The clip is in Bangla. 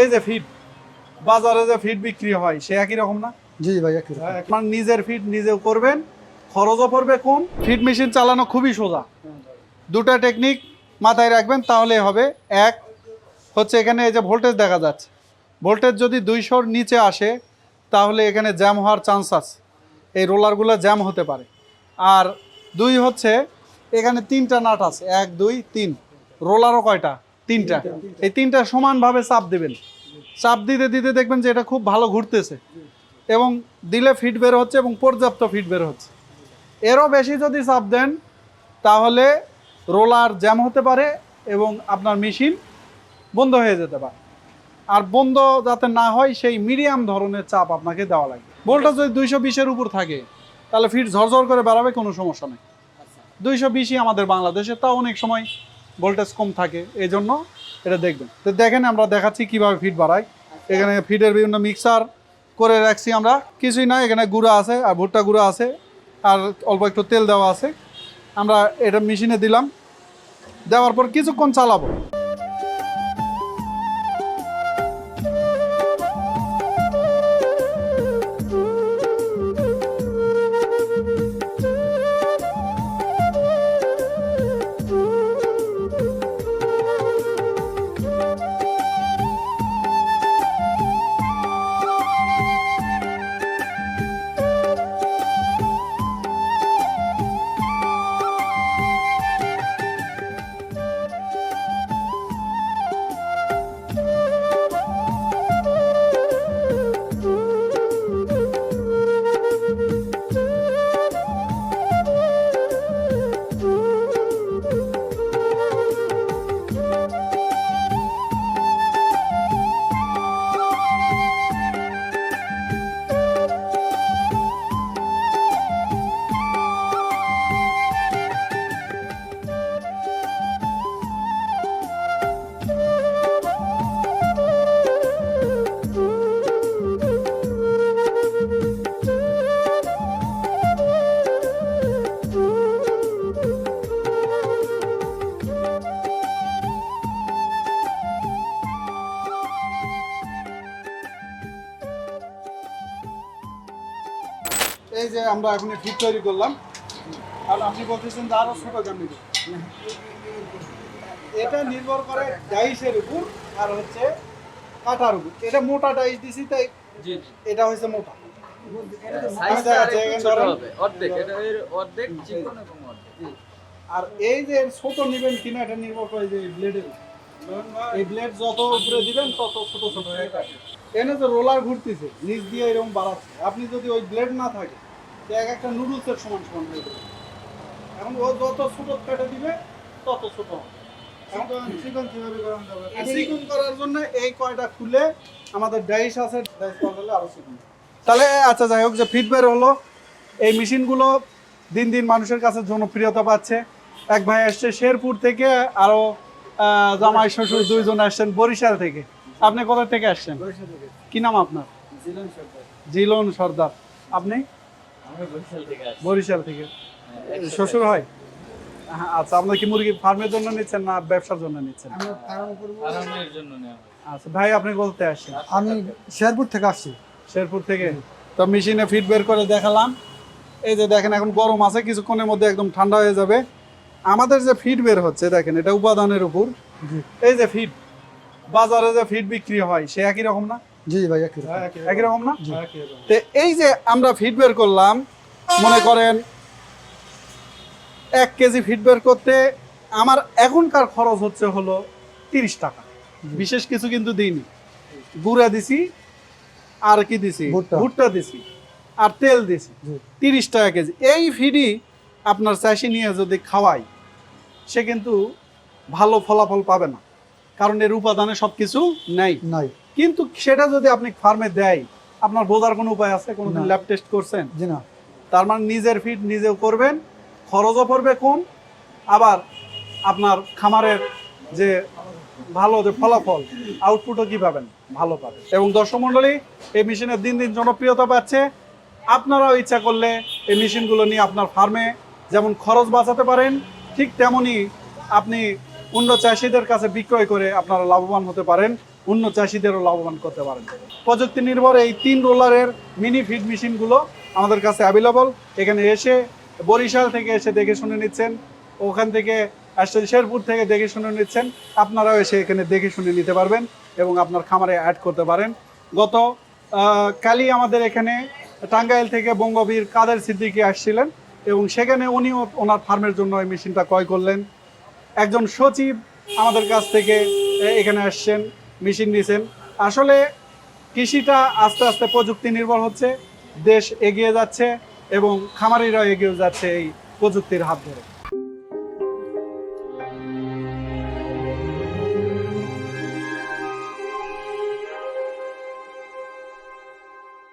এই যে ফিড বাজারে যে ফিড বিক্রি হয় সে একই রকম না? জি ভাই একই রকম। আপনার নিজের ফিড নিজেও করবেন খরচও পড়বে কম ফিড মেশিন চালানো খুবই সোজা। দুটা টেকনিক মাথায় রাখবেন তাহলে হবে। এক হচ্ছে এখানে এই যে ভোল্টেজ দেখা যাচ্ছে। ভোল্টেজ যদি দুইশোর নিচে আসে তাহলে এখানে জ্যাম হওয়ার চান্স আছে। এই রোলারগুলো জ্যাম হতে পারে। আর দুই হচ্ছে এখানে তিনটা নাট আছে। এক দুই তিন। রোলারও কয়টা? তিনটা। এই তিনটা সমানভাবে চাপ দেবেন। চাপ দিতে দিতে দেখবেন যে এটা খুব ভালো ঘুরতেছে। এবং দিলে ফিট বের হচ্ছে এবং পর্যাপ্ত ফিট বের হচ্ছে। এরও বেশি যদি চাপ দেন, তাহলে রোলার জ্যাম হতে পারে এবং আপনার মেশিন বন্ধ হয়ে যেতে পারে। আর বন্ধ যাতে না হয়, সেই মিডিয়াম ধরনের চাপ আপনাকে দেওয়া লাগবে ভোল্টেজ যদি দুইশো বিশের উপর থাকে, তাহলে ফিট ঝরঝর করে বেড়াবে, কোনো সমস্যা নেই। দুইশো বিশই আমাদের বাংলাদেশে, তাও অনেক সময় ভোল্টেজ কম থাকে এই জন্য এটা দেখবেন। তো দেখেন আমরা দেখাচ্ছি কীভাবে ফিট বাড়াই এখানে ফিটের বিভিন্ন মিক্সার করে রাখছি আমরা। কিছুই না, এখানে গুঁড়া আছে আর ভুট্টা গুঁড়া আছে আর অল্প একটু তেল দেওয়া আছে। আমরা এটা মেশিনে দিলাম, দেওয়ার পর কিছুক্ষণ চালাবো। এই যে আমরা এখন ফিট তৈরি করলাম। আর আপনি বলতেছেন যে আরও ছোট গান নিবে। এটা নির্ভর করে ডাইসের উপর আর হচ্ছে কাটার উপর। এটা মোটা ডাইস দিছি তাই জি এটা হচ্ছে মোটা। সাইজটা দেখাচ্ছি, আরেকটু এখানে ছোট ধরেন। হবে অর্ধেক। এটা এর অর্ধেক চিকন এবং অর্ধেক। আর এই যে ছোট নিবেন কিনা এটা নির্ভর করে যে ব্লেডের এই ব্লেড যত উপরে দিবেন তত ছোট ছোট হয়ে কাটে এনে তো রোলার ঘুরতেছে নিচ দিয়ে এরকম বাড়াচ্ছে। আপনি যদি ওই ব্লেড না থাকে তো এক একটা নুডলসের সমান সমান হয়ে যাবে। এখন ও যত ছোট কেটে দিবে তত ছোট চিকন করার জন্য এই কয়টা খুলে আমাদের ডাইস আছে ডাইস করলে আরও চিকন। তাহলে আচ্ছা যাই হোক যে ফিডব্যাক হলো এই মেশিনগুলো দিন দিন মানুষের কাছে জনপ্রিয়তা পাচ্ছে। এক ভাই আসছে শেরপুর থেকে আরও জামাই শ্বশুর দুইজন আসছেন বরিশাল থেকে। আপনি কোথা থেকে আসছেন? কি নাম আপনার? জিলন সর্দার। আপনি? বরিশাল থেকে আসছি। বরিশাল থেকে। হ্যাঁ, শ্বশুর হয়? হ্যাঁ, আচ্ছা আপনার কি মুরগি ফার্মের জন্য নিচ্ছেন না ব্যবসার জন্য নিচ্ছেন? আচ্ছা ভাই আপনি কোথা আসছেন আমি শেরপুর থেকে আসছি। শেরপুর থেকে? তো মেশিনে ফিট বের করে দেখালাম। এই যে দেখেন এখন গরম আছে কিছুক্ষণের মধ্যে একদম ঠান্ডা হয়ে যাবে। আমাদের যে ফিট বের হচ্ছে দেখেন এটা উপাদানের উপর। এই যে ফিট বাজারে যে ফিট বিক্রি হয় সে একই রকম না? জি ভাই একই রকম। একই রকম? না? তো এই যে আমরা ফিট বের করলাম মনে করেন এক কেজি ফিট বের করতে আমার এখনকার খরচ হচ্ছে হলো তিরিশ টাকা। বিশেষ কিছু কিন্তু দিইনি। গুঁড়া দিছি আর কি দিছি ভুট্টা। দিছি আর তেল দিছি। তিরিশ টাকা কেজি। এই ফিডই আপনার চাষি নিয়ে যদি খাওয়াই সে কিন্তু ভালো ফলাফল পাবে না। কারণ এর উপাদানে সব কিছু নেই। নাই। কিন্তু সেটা যদি আপনি ফার্মে দেয় আপনার বোঝার কোনো উপায় আছে? কোনোদিন। ল্যাব টেস্ট করছেন? জি না। তার মানে নিজের ফিড নিজেও করবেন। খরচও পড়বে কম আবার আপনার খামারের যে ভালো যে ফলাফল আউটপুটও কি পাবেন? ভালো পাবেন। এবং দর্শক মণ্ডলী এই মেশিনের দিন দিন জনপ্রিয়তা পাচ্ছে আপনারাও ইচ্ছা করলে এই মেশিনগুলো নিয়ে আপনার ফার্মে যেমন খরচ বাঁচাতে পারেন ঠিক তেমনই আপনি অন্য চাষিদের কাছে বিক্রয় করে আপনারা লাভবান হতে পারেন, অন্য চাষিদেরও লাভবান করতে পারেন। প্রযুক্তি নির্ভর এই তিন রোলারের মিনি ফিড মেশিনগুলো আমাদের কাছে অ্যাভেলেবল এখানে এসে বরিশাল থেকে এসে দেখে শুনে নিচ্ছেন, ওখান থেকে আসছেন শেরপুর থেকে দেখে শুনে নিচ্ছেন, আপনারাও এসে এখানে দেখে শুনে নিতে পারবেন এবং আপনার খামারে অ্যাড করতে পারেন। গত কালই আমাদের এখানে টাঙ্গাইল থেকে বঙ্গবীর কাদের সিদ্দিকি আসছিলেন এবং সেখানে উনিও ওনার ফার্মের জন্য এই মেশিনটা ক্রয় করলেন। একজন সচিব আমাদের কাছ থেকে এখানে আসছেন, মেশিন নিয়েছেন আসলে কৃষিটা আস্তে আস্তে প্রযুক্তি নির্ভর হচ্ছে, দেশ এগিয়ে যাচ্ছে এবং খামারিরাও এগিয়ে যাচ্ছে এই প্রযুক্তির হাত ধরে।